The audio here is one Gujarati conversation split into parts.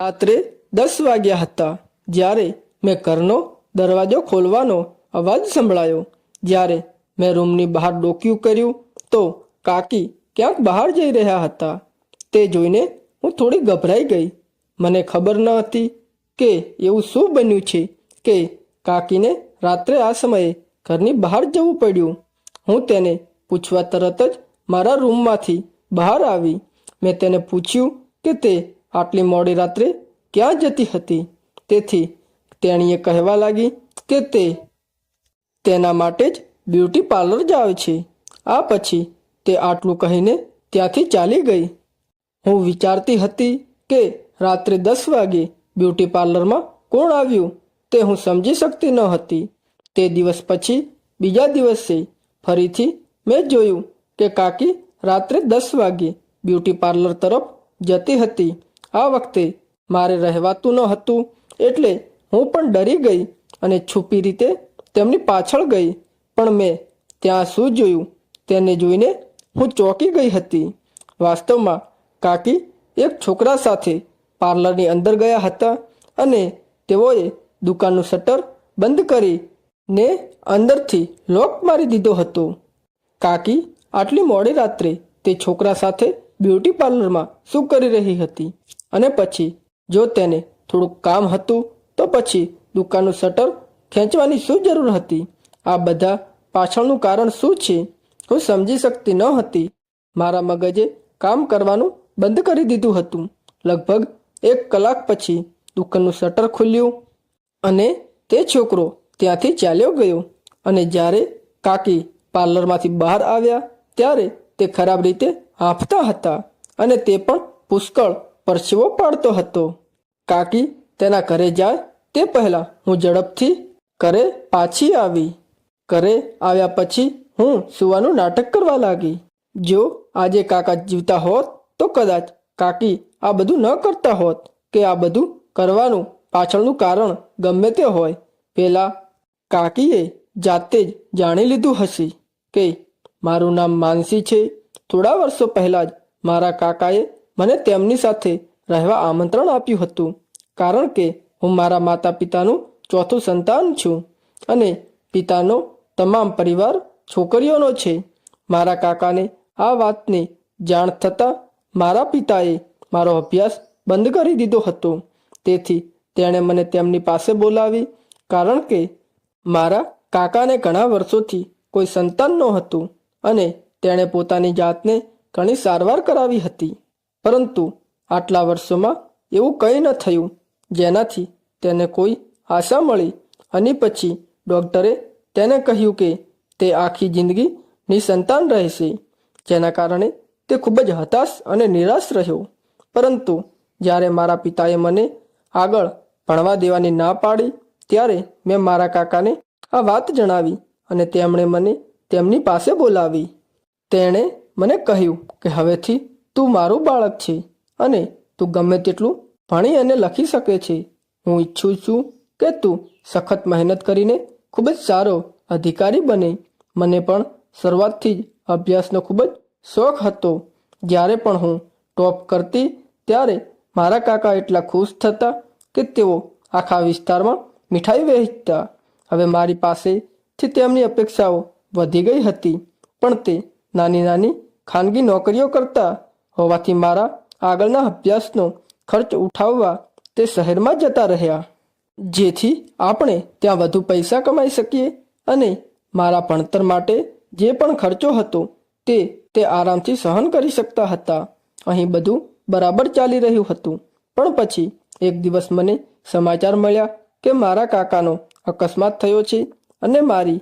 રાત્રે દસ વાગ્યા હતા. જ્યારે મેં ઘરનો દરવાજો ખોલવાનો અવાજ સંભળાયો. જ્યારે મેં રૂમની બહાર ડોક્યું કર્યું, તો કાકી ક્યાંક બહાર જઈ રહ્યા હતા. તે જોઈને હું થોડી ગભરાઈ ગઈ. મને ખબર ન હતી કે એવું શું બન્યું છે કે કાકીને રાત્રે આ સમયે ઘરની બહાર જવું પડ્યું. હું તેને પૂછવા તરત જ મારા રૂમમાંથી બહાર આવી. મેં તેને પૂછ્યું કે તે આટલી મોડી રાત્રે ક્યાં જતી હતી? તેથી તેણીએ કહેવા લાગી કે તે તેના માટે જ બ્યુટી પાર્લર જાય છે. આ પછી તે આટલું કહીને ત્યાંથી ચાલી ગઈ. હું વિચારતી હતી કે રાત્રે દસ વાગે બ્યુટી પાર્લરમાં કોણ આવ્યું તે હું સમજી શકતી ન હતી. તે દિવસ પછી બીજા દિવસે ફરીથી મેં જોયું કે કાકી રાત્રે દસ વાગે બ્યુટી પાર્લર તરફ જતી હતી. આ વખતે મારે રહેવાતું ન હતું, એટલે હું પણ ડરી ગઈ અને છુપી રીતે તેમની પાછળ ગઈ. પણ મેં ત્યાં શું જોયું તેને જોઈને હું ચોંકી ગઈ હતી. વાસ્તવમાં કાકી એક છોકરા સાથે પાર્લરની અંદર ગયા હતા અને તેઓએ દુકાનનું શટર બંધ કરી ને અંદરથી લોક મારી દીધો હતો. કાકી આટલી મોડી રાત્રે તે છોકરા સાથે બ્યુટી પાર્લરમાં શું કરી રહી હતી? અને પછી, જો તેને થોડુંક કામ હતું, તો પછી દુકાનનું શટર ખેંચવાની શું જરૂર હતી? આ બધા પાછળનું કારણ શું છે? હું સમજી શકતી ન હતી. મારા મગજે કામ કરવાનું બંધ કરી દીધું હતું. લગભગ એક કલાક પછી દુકાનનું શટર ખુલ્યું અને તે છોકરો ત્યાંથી ચાલ્યો ગયો. અને જ્યારે કાકી પાર્લરમાંથી બહાર આવ્યા, ત્યારે તે ખરાબ રીતે હાંફતા હતા અને તે પણ પુષ્કળ પરછીવો પાડતો હતો. કાકી, તેના ઘરે જાય તે પહેલાં હું ઝડપથી ઘરે પાછી આવી. ઘરે આવ્યા પછી હું સુવાનું નાટક કરવા લાગી. જો આજે કાકા જીવતા હોત તો કદાચ કાકી આ બધું ન કરતા હોત કે આ બધું કરવાનું પાછળનું કારણ ગમે તે હોય. પેલા કાકીએ જાતે જ જાણી લીધું હશે કે મારું નામ માનસી છે થોડા વર્ષો પહેલાં જ મારા કાકાએ મને તેમની સાથે રહેવા આમંત્રણ આપ્યું હતું. કારણ કે હું મારા માતા પિતાનું ચોથું સંતાન છું અને પિતાનો તમામ પરિવાર છોકરીઓનો છે. મારા કાકાને આ વાતની જાણ થતાં મારા પિતાએ મારો અભ્યાસ બંધ કરી દીધો હતો. તેથી તેણે મને તેમની પાસે બોલાવી, કારણ કે મારા કાકાને ઘણા વર્ષોથી કોઈ સંતાન નહોતું અને તેણે પોતાની જાતને ઘણી સારવાર કરાવી હતી. પરંતુ આટલા વર્ષોમાં એવું કંઈ ન થયું. જેનાથી તેને કોઈ આશા મળી અને પછી ડૉક્ટરે તેને કહ્યું કે તે આખી જિંદગી નિસંતાન રહેશે, જેના કારણે તે ખૂબ જ હતાશ અને નિરાશ રહ્યો. પરંતુ જ્યારે મારા પિતાએ મને આગળ ભણવા દેવાની ના પાડી, ત્યારે મેં મારા કાકાને આ વાત જણાવી અને તેમણે મને તેમની પાસે બોલાવી. તેણે મને કહ્યું કે હવેથી તું મારું બાળક છે અને તું ગમે તેટલું ભણી અને લખી શકે છે. હું ઈચ્છું છું કે તું સખત મહેનત કરીને ખૂબ જ સારો અધિકારી બને. મને પણ શરૂઆતથી જ અભ્યાસનો ખૂબ જ શોખ હતો. જ્યારે પણ હું ટોપ કરતી ત્યારે મારા કાકા એટલા ખુશ થતા કે તેઓ આખા વિસ્તારમાં મીઠાઈ વહેંચતા. હવે મારી પાસેથી તેમની અપેક્ષાઓ વધી ગઈ હતી, પણ તે નાની નાની ખાનગી નોકરીઓ કરતા હોવાથી મારા આગળના અભ્યાસનો ખર્ચ ઉઠાવવા તે શહેરમાં જતા રહ્યા. જેથી આપણે ત્યાં વધુ પૈસા કમાઈ શકીએ અને મારા ભણતર માટે જે પણ ખર્ચો હતો તે તે આરામથી સહન કરી શકતા હતા. અહીં બધું બરાબર ચાલી રહ્યું હતું. પણ પછી એક દિવસ મને સમાચાર મળ્યા કે મારા કાકાનો અકસ્માત થયો છે અને મારી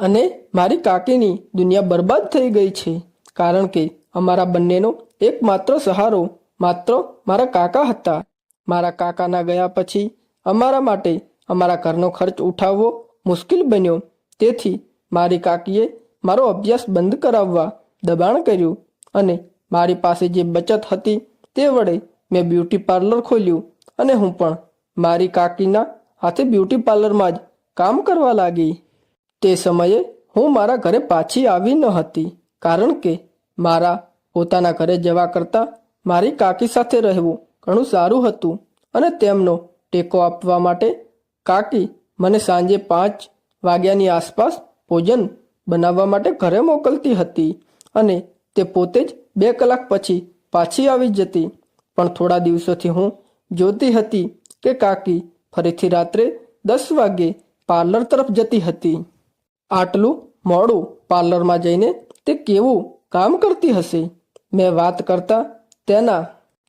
અને મારી કાકીની દુનિયા બરબાદ થઈ ગઈ છે. કારણ કે અમારા બંનેનો એકમાત્ર સહારો માત્ર મારા કાકા હતા. મારા કાકાના ગયા પછી અમારા માટે અમારા ઘરનો ખર્ચ ઉઠાવવો મુશ્કેલ બન્યો. તેથી મારી કાકીએ મારો અભ્યાસ બંધ કરાવવા દબાણ કર્યું અને મારી પાસે જે બચત હતી તે વડે મેં બ્યુટી પાર્લર ખોલ્યું અને હું પણ મારી કાકીના હાથે બ્યુટી પાર્લરમાં જ કામ કરવા લાગી. તે સમયે હું મારા ઘરે પાછી આવી ન હતી, કારણ કે મારા પોતાના ઘરે જવા કરતાં મારી કાકી સાથે રહેવું ઘણું સારું હતું અને તેમનો ટેકો આપવા માટે કાકી મને સાંજે પાંચ વાગ્યાની આસપાસ ભોજન બનાવવા માટે ઘરે મોકલતી હતી અને તે પોતે જ બે કલાક પછી પાછી આવી જતી. પણ થોડા દિવસોથી હું જોતી હતી કે કાકી ફરીથી રાત્રે દસ વાગે પાર્લર તરફ જતી હતી. આટલું મોડું પાર્લરમાં જઈને તે કેવું કામ કરતી હશે? મેં વાત કરતા તેના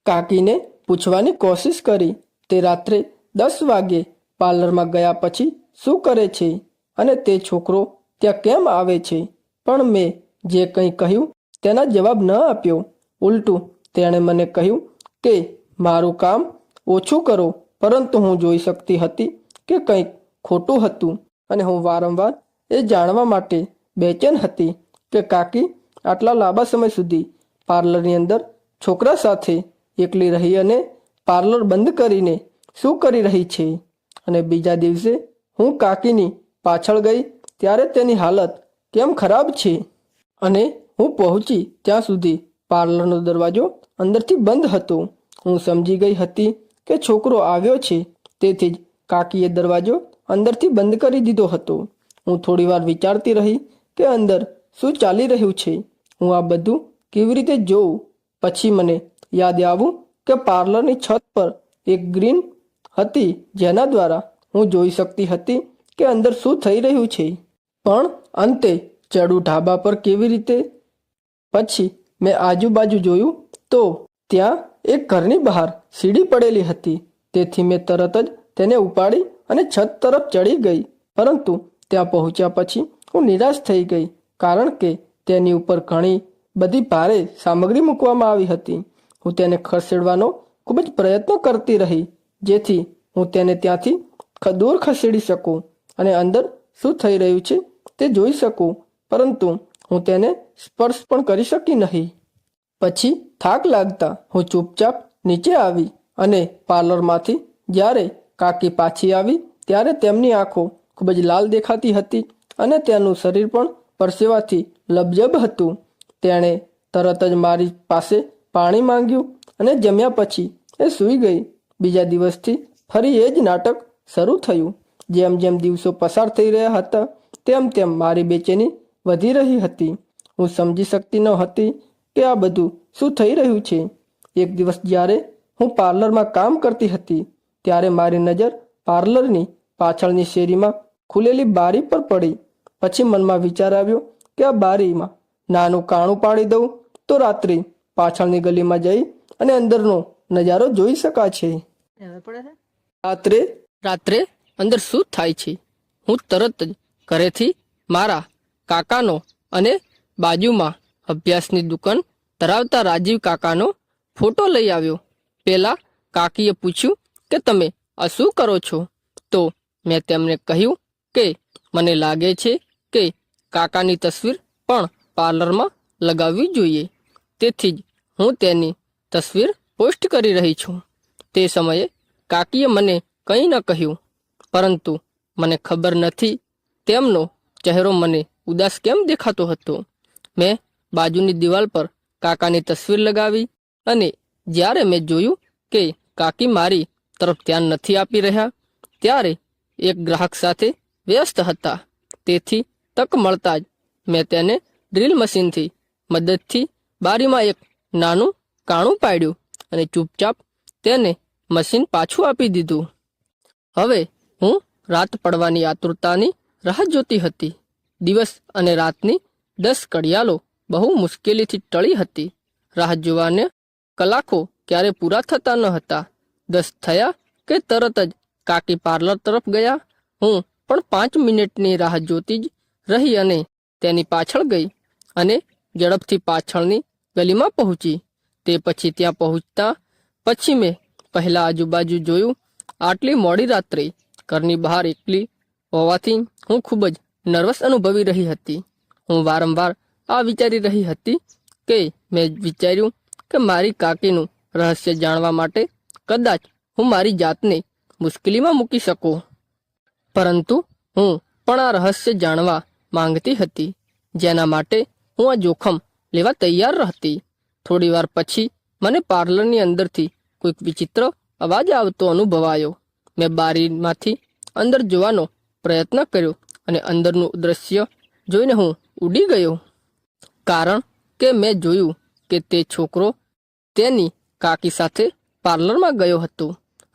કાકીને પૂછવાની કોશિશ કરી. તે રાત્રે દસ વાગે પાર્લરમાં ગયા પછી શું કરે છે અને તે છોકરો ત્યાં કેમ આવે છે? પણ મેં જે કંઈ કહ્યું તેના જવાબ ન આપ્યો. ઉલટું તેણે મને કહ્યું કે, મારું કામ ઓછું કરો, પરંતુ હું જોઈ શકતી હતી કે કંઈક ખોટું હતું અને હું વારંવાર એ જાણવા માટે બેચેન હતી કે કાકી આટલા લાંબા સમય સુધી પાર્લરની અંદર છોકરા સાથે એકલી રહી અને પાર્લર બંધ કરીને શું કરી રહી છે? અને બીજા દિવસે હું કાકીની પાછળ ગઈ ત્યારે તેની હાલત કેમ ખરાબ છે? અને હું પહોંચી ત્યાં સુધી પાર્લરનો દરવાજો અંદરથી બંધ હતો. હું સમજી ગઈ હતી કે છોકરો આવ્યો છે તેથી જ કાકીએ દરવાજો અંદરથી બંધ કરી દીધો હતો. હું થોડીવાર વિચારતી રહી કે અંદર શું ચાલી રહ્યું છે. હું આ બધું કેવી રીતે જોઉં? પછી મને યાદ આવું કે પાર્લરની છત પર એક ગ્રીન હતી જેના દ્વારા હું જોઈ શકતી હતી કે અંદર શું થઈ રહ્યું છે. પણ અંતે ચડું ઢાબા પર કેવી રીતે? પછી મેં આજુબાજુ જોયું તો ત્યાં એક ઘરની બહાર સીડી પડેલી હતી. તેથી મેં તરત જ તેને ઉપાડી અને છત તરફ ચડી ગઈ. પરંતુ ત્યાં પહોંચ્યા પછી હું નિરાશ થઈ ગઈ, કારણ કે તેની ઉપર ઘણી બધી ભારે સામગ્રી મૂકવામાં આવી હતી. હું તેને ખસેડવાનો ખૂબ જ પ્રયત્ન કરતી રહી, જેથી હું તેને ત્યાંથી દૂર ખસેડી શકું અને અંદર શું થઈ રહ્યું છે તે જોઈ શકું, પરંતુ હું તેને સ્પર્શ પણ કરી શકી નહીં. પછી થાક લાગતા હું ચૂપચાપ નીચે આવી અને પાર્લરમાંથી જ્યારે કાકી પાછી આવી, ત્યારે તેમની આંખો ખૂબ જ લાલ દેખાતી હતી અને તેનું શરીર પણ પરસેવાથી લબજબ હતું. તેણે તરત જ મારી પાસે પાણી માંગ્યું અને જમ્યા પછી એ સૂઈ ગઈ. બીજા દિવસથી ફરી એ જ નાટક શરૂ થયું. જેમ જેમ દિવસો પસાર થઈ રહ્યા હતા, તેમ તેમ મારી બેચેની વધી રહી હતી. હું સમજી શકતી ન હતી કે આ બધું શું થઈ રહ્યું છે. એક દિવસ જ્યારે હું પાર્લરમાં કામ કરતી હતી, ત્યારે મારી નજર પાર્લરની પાછળની શેરીમાં ખુલેલી બારી પર પડી. પછી મનમાં વિચાર આવ્યો કે આ બારીમાં નાનું કાણું પાડી દઉં તો રાત્રે પાછળની ગલીમાં જઈ અને અંદરનો નજારો જોઈ શકાશે. રાત્રે રાત્રે અંદર શું થાય છે? હું તરત જ ઘરેથી મારા કાકાનો અને બાજુમાં અભ્યાસની દુકાન ધરાવતા રાજીવ કાકાનો ફોટો લઈ આવ્યો. પેલા કાકીએ પૂછ્યું કે તમે આ શું કરો છો? તો મેં તેમને કહ્યું કે મને લાગે છે કે કાકાની તસવીર પણ પાર્લરમાં લગાવવી જોઈએ. તેથી જ હું તેની તસવીર પોસ્ટ કરી રહી છું. તે સમયે કાકીએ મને કંઈ ન કહ્યું, પરંતુ મને ખબર નથી તેમનો ચહેરો મને ઉદાસ કેમ દેખાતો હતો. મેં બાજુની દિવાલ પર કાકાની તસવીર લગાવી અને જ્યારે મેં જોયું કે કાકી મારી તરફ ધ્યાન નથી આપી રહ્યા, ત્યારે એક ગ્રાહક સાથે વ્યસ્ત હતા. તેથી તક મળતા જ મેં તેને ડ્રીલ મશીનથી મદદથી બારીમાં એક નાનું કાણું પાડ્યું અને ચૂપચાપ તેને મશીન પાછું આપી દીધું. હવે હું રાત પડવાની આતુરતાની રાહ જોતી હતી. દિવસ અને રાતની દસ કડિયાલો બહુ મુશ્કેલીથી ટળી હતી. રાહ જોવાને કલાકો ક્યારે પૂરા થતા ન હતા. દસ થયા કે તરત જ કાકી પાર્લર તરફ ગયા. હું પણ પાંચ મિનિટની રાહ જોતી જ રહી અને તેની પાછળ ગઈ અને ઝડપથી પાછળની ગલીમાં પહોંચી. તે પછી ત્યાં પહોંચતા પછી મેં પહેલા આજુબાજુ જોયું, આટલી મોડી રાત્રે ઘરની બહાર એકલી હોવાથી હું ખૂબ જ નર્વસ અનુભવી રહી હતી. હું વારંવાર આ વિચારી રહી હતી કે મેં વિચાર્યું કે મારી કાકીનું રહસ્ય જાણવા માટે કદાચ હું મારી જાતને મુશ્કેલીમાં મૂકી શકું. પરંતુ હું પણ આ રહસ્ય જાણવા માંગતી હતી. જેના માટે હું આ જોખમ લેવા તૈયાર હતી થોડીવાર પછી મને પાર્લરની અંદરથી કોઈક વિચિત્ર અવાજ આવતો અનુભવાયો. મેં બારીમાંથી અંદર જોવાનો પ્રયત્ન કર્યો અને અંદરનું દ્રશ્ય જોઈને હું ઉડી ગયો. કારણ કે મેં જોયું કે તે છોકરો તેની કાકી સાથે પાર્લરમાં ગયો હતો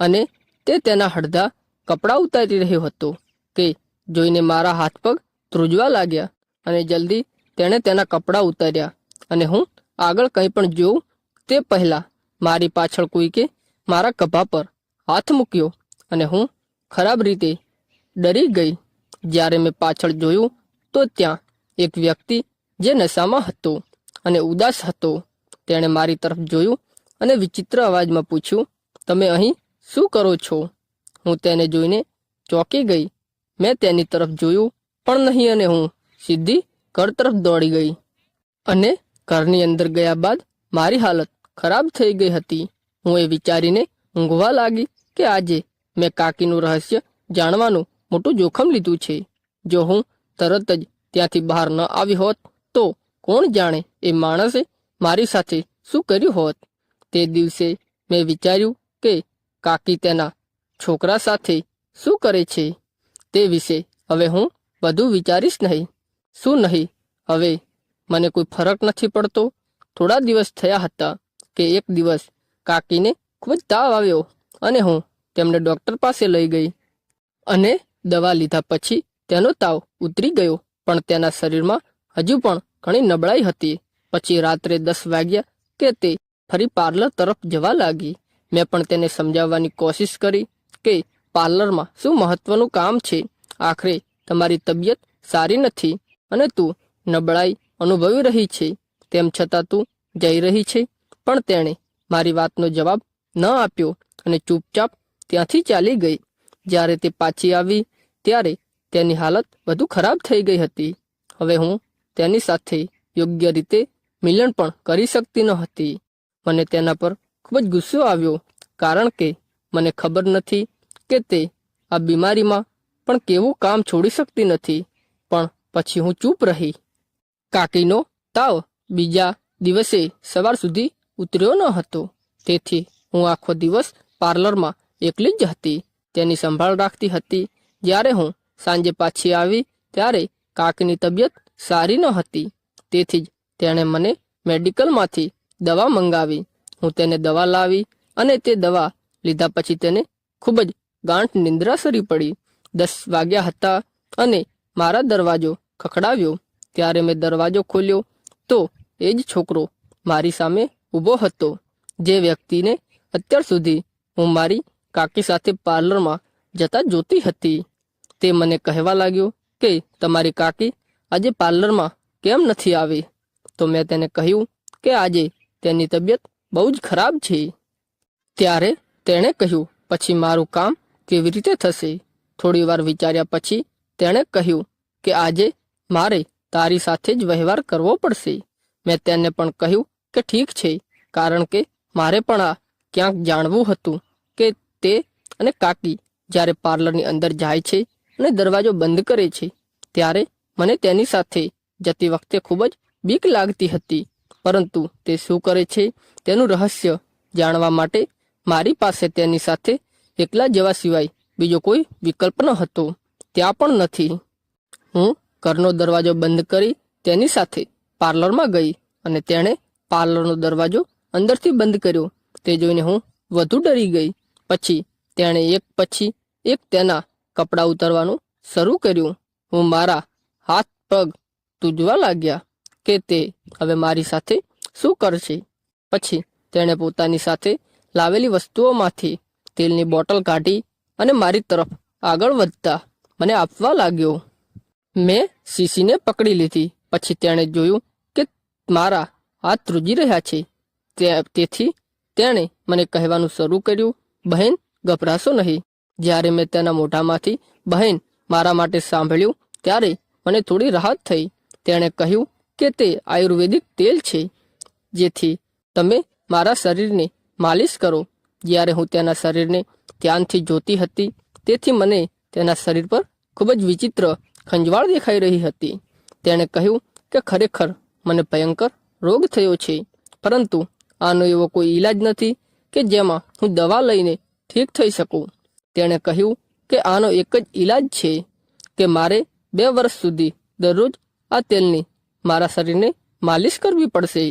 અને તે તેના હળધા કપડાં ઉતારી રહ્યો હતો કે જોઈને મારા હાથ પગ ધ્રુજવા લાગ્યા અને જલ્દી તેણે તેના કપડાં ઉતાર્યા. અને હું આગળ કંઈ પણ જોઉં તે પહેલાં મારી પાછળ કોઈકે મારા કભા પર હાથ મૂક્યો અને હું ખરાબ રીતે ડરી ગઈ. જ્યારે મેં પાછળ જોયું તો ત્યાં એક વ્યક્તિ જે નશામાં હતો અને ઉદાસ હતો. તેણે મારી તરફ જોયું અને વિચિત્ર અવાજમાં પૂછ્યું, તમે અહીં શું કરો છો? હું તેને જોઈને ચોંકી ગઈ. મેં તેની તરફ જોયું પણ નહીં અને હું સીધી ઘર તરફ દોડી ગઈ. અને ઘરની અંદર ગયા બાદ મારી હાલત ખરાબ થઈ ગઈ હતી. હું એ વિચારીને ઊંઘવા લાગી કે આજે મેં કાકીનું રહસ્ય જાણવાનું મોટું જોખમ લીધું છે. જો હું તરત જ ત્યાંથી બહાર ન આવી હોત, તો કોણ જાણે એ માણસે મારી સાથે શું કર્યું હોત? તે દિવસે મેં વિચાર્યું કે કાકી તેના છોકરા સાથે શું કરે છે? તે વિશે હવે હું વધુ વિચારીશ નહીં. શું નહીં? હવે મને કોઈ ફરક નથી પડતો. થોડા દિવસ થયા હતા કે એક દિવસ કાકીને ખૂબ જ તાવ આવ્યો અને હું તેમને ડૉક્ટર પાસે લઈ ગઈ અને દવા લીધા પછી તેનો તાવ ઉતરી ગયો, પણ તેના શરીરમાં હજુ પણ ઘણી નબળાઈ હતી. પછી રાત્રે દસ વાગ્યા કે તે ફરી પાર્લર તરફ જવા લાગી. મેં પણ તેને સમજાવવાની કોશિશ કરી કે પાર્લરમાં શું મહત્વનું કામ છે? આખરે તમારી તબિયત સારી નથી અને તું નબળાઈ અનુભવી રહી છે. તેમ છતાં તું જઈ રહી છે. પણ તેણે મારી વાતનો જવાબ ન આપ્યો અને ચૂપચાપ ત્યાંથી ચાલી ગઈ. જ્યારે તે પાછી આવી, ત્યારે તેની હાલત વધુ ખરાબ થઈ ગઈ હતી. હવે હું તેની સાથે યોગ્ય રીતે મિલન પણ કરી શકતી ન હતી. મને તેના પર ખૂબ જ ગુસ્સો આવ્યો, કારણ કે મને ખબર નથી કે તે આ બીમારીમાં પણ કેવું કામ છોડી શકતી નથી. પણ પછી હું ચૂપ રહી. કાકીનો તાવ બીજા દિવસે સવાર સુધી ઉતર્યો ન હતો. તેથી હું આખો દિવસ પાર્લરમાં એકલી જ હતી. તેની સંભાળ રાખતી હતી. જ્યારે હું સાંજે પાછી આવી ત્યારે કાકીની તબિયત સારી ન હતી. તેથી જ તેણે મને મેડિકલમાંથી દવા મંગાવી. હું તેને દવા લાવી અને તે દવા લીધા પછી તેને ખૂબ જ ગાંઠ નિંદ્રા સરી પડી. દસ વાગ્યા હતા અને મારા દરવાજો ખખડાવ્યો. ત્યારે મેં દરવાજો ખોલ્યો તો એ જ છોકરો મારી સામે ઊભો હતો. જે વ્યક્તિને અત્યાર સુધી હું મારી કાકી સાથે પાર્લરમાં જતા જોતી હતી. તે મને કહેવા લાગ્યો કે, તમારી કાકી આજે પાર્લરમાં કેમ નથી આવી? તો મેં તેને કહ્યું કે, આજે તેની તબિયત બહુ જ ખરાબ છે. ત્યારે તેણે કહ્યું, પછી મારું કામ કેવી રીતે થશે? થોડીવાર વિચાર્યા પછી તેણે કહ્યું કે આજે મારે તારી સાથે જ વ્યવહાર કરવો પડશે. મેં તેને પણ કહ્યું કે ઠીક છે, કારણ કે મારે પણ આ ક્યાંક જાણવું હતું કે તે અને કાકી જ્યારે પાર્લરની અંદર જાય છે અને દરવાજો બંધ કરે છે, ત્યારે મને તેની સાથે જતી વખતે ખૂબ જ બીક લાગતી હતી. પરંતુ તે શું કરે છે તેનું રહસ્ય જાણવા માટે મારી પાસે તેની સાથે એકલા જવા સિવાય બીજો કોઈ વિકલ્પ ન હતો. ત્યાં પણ નથી. હું ઘરનો દરવાજો બંધ કરી તેની સાથે પાર્લરમાં ગઈ અને તેણે પાર્લરનો દરવાજો અંદરથી બંધ કર્યો. તે જોઈને હું વધુ ડરી ગઈ. પછી તેણે એક પછી એક તેના કપડાં ઉતારવાનું શરૂ કર્યું. હું મારા હાથ પગ તૂજવા લાગ્યા કે તે હવે મારી સાથે શું કરશે? પછી તેણે પોતાની સાથે લાવેલી વસ્તુઓમાંથી તેલની બોટલ કાઢી અને મારી તરફ આગળ વધતા મને આપવા લાગ્યો. મેં શીશીને પકડી લીધી. પછી તેણે જોયું કે મારા હાથ ધ્રુજી રહ્યા છે. તેથી તેણે મને કહેવાનું શરૂ કર્યું, બહેન, ગભરાશો નહીં. જ્યારે મેં તેના મોઢામાંથી બહેન મારા માટે સાંભળ્યું, ત્યારે મને થોડી રાહત થઈ. તેણે કહ્યું કે તે આયુર્વેદિક તેલ છે, જેથી તમે મારા શરીરને માલિશ કરો. જ્યારે હું તેના શરીરને ધ્યાનથી જોતી હતી, તેથી મને તેના શરીર પર ખૂબ જ વિચિત્ર ખંજવાળ દેખાઈ રહી હતી. તેણે કહ્યું કે ખરેખર મને ભયંકર રોગ થયો છે, પરંતુ આનો એવો કોઈ ઈલાજ નથી કે જેમાં હું દવા લઈને ઠીક થઈ શકું. તેણે કહ્યું કે આનો એક જ ઈલાજ છે કે મારે બે વર્ષ સુધી દરરોજ આ તેલની મારા શરીરને માલિશ કરવી પડશે.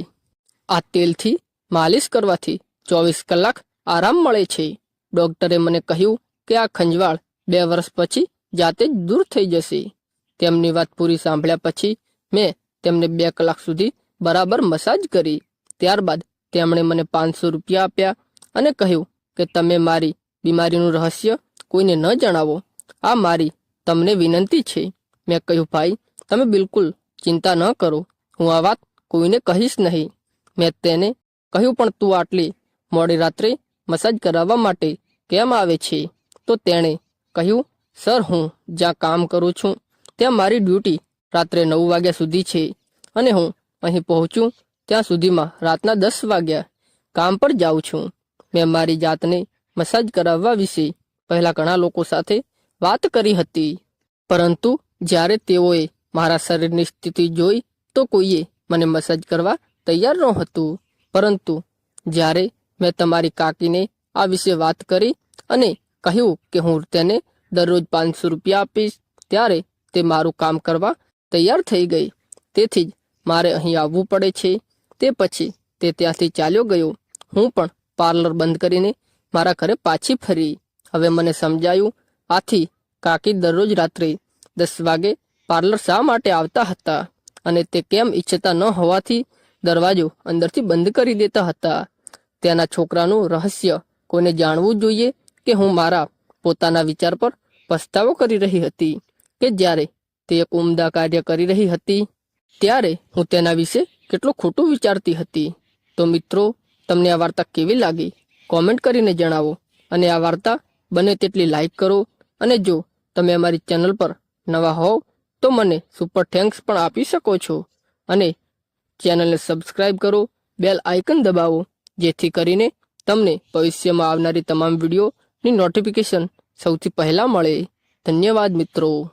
આ તેલથી માલિશ કરવાથી ચોવીસ કલાક આરામ મળે છે. ડોક્ટરે મને કહ્યું કે આ ખંજવાળ બે વર્ષ પછી જાતે જ દૂર થઈ જશે. તેમની વાત પૂરી સાંભળ્યા પછી મેં તેમને બે કલાક સુધી બરાબર મસાજ કરી. ત્યારબાદ તેમણે મને પાંચસો રૂપિયા આપ્યા અને કહ્યું કે તમે મારી બીમારીનું રહસ્ય કોઈને ન જણાવો. આ મારી તમને વિનંતી છે. મેં કહ્યું, ભાઈ, તમે બિલકુલ ચિંતા ન કરો. હું આ વાત કોઈને કહીશ નહીં. મેં તેને કહ્યું, પણ તું આટલી મોડી રાત્રે મસાજ કરાવવા માટે કેમ આવે છે? તો તેણે કહ્યું, સર, હું જ્યાં કામ કરું છું, ત્યાં મારી ડ્યુટી રાત્રે નવ વાગ્યા સુધી છે અને હું અહીં પહોંચું ત્યાં સુધીમાં રાતના દસ વાગ્યા કામ પર જાઉં છું. મેં મારી જાતને મસાજ કરાવવા વિશે પહેલાં ઘણા લોકો સાથે વાત કરી હતી. પરંતુ જ્યારે તેઓએ મારા શરીરની સ્થિતિ જોઈ તો કોઈએ મને મસાજ કરવા તૈયાર નહોતું. પરંતુ જ્યારે મેં તમારી કાકીને આ વિશે વાત કરી અને કહ્યું કે હું તેને દરરોજ પાંચસો રૂપિયા આપીશ. ત્યારે તે મારું કામ કરવા તૈયાર થઈ ગઈ. તેથી જ મારે અહીં આવવું પડે છે. તે પછી તે ત્યાંથી ચાલ્યો ગયો. હું પણ પાર્લર બંધ કરીને મારા ઘરે પાછી ફરી. હવે મને સમજાયું, આથી કાકી દરરોજ રાત્રે દસ વાગે પાર્લર શા માટે આવતા હતા અને તે કેમ ઈચ્છતા ન હોવાથી દરવાજો અંદરથી બંધ કરી દેતા હતા. તેના છોકરાનું રહસ્ય કોને જાણવું જોઈએ કે હું મારા પોતાના વિચાર પર પસ્તાવો કરી રહી હતી કે જ્યારે તે એક ઉમદા કાર્ય કરી રહી હતી, ત્યારે હું તેના વિશે કેટલું ખોટું વિચારતી હતી. તો મિત્રો, તમને આ વાર્તા કેવી લાગી? કોમેન્ટ કરીને જણાવો અને આ વાર્તા બને તેટલી લાઈક કરો અને જો તમે અમારી ચેનલ પર નવા હોવ, તો મને સુપર થેન્ક્સ પણ આપી શકો છો. અને ચેનલને સબસ્ક્રાઈબ કરો બેલ આઇકન દબાવો જેથી કરીને તમને ભવિષ્યમાં આવનારી તમામ વિડીયોની નોટિફિકેશન સૌથી પહેલાં મળે. ધન્યવાદ મિત્રો.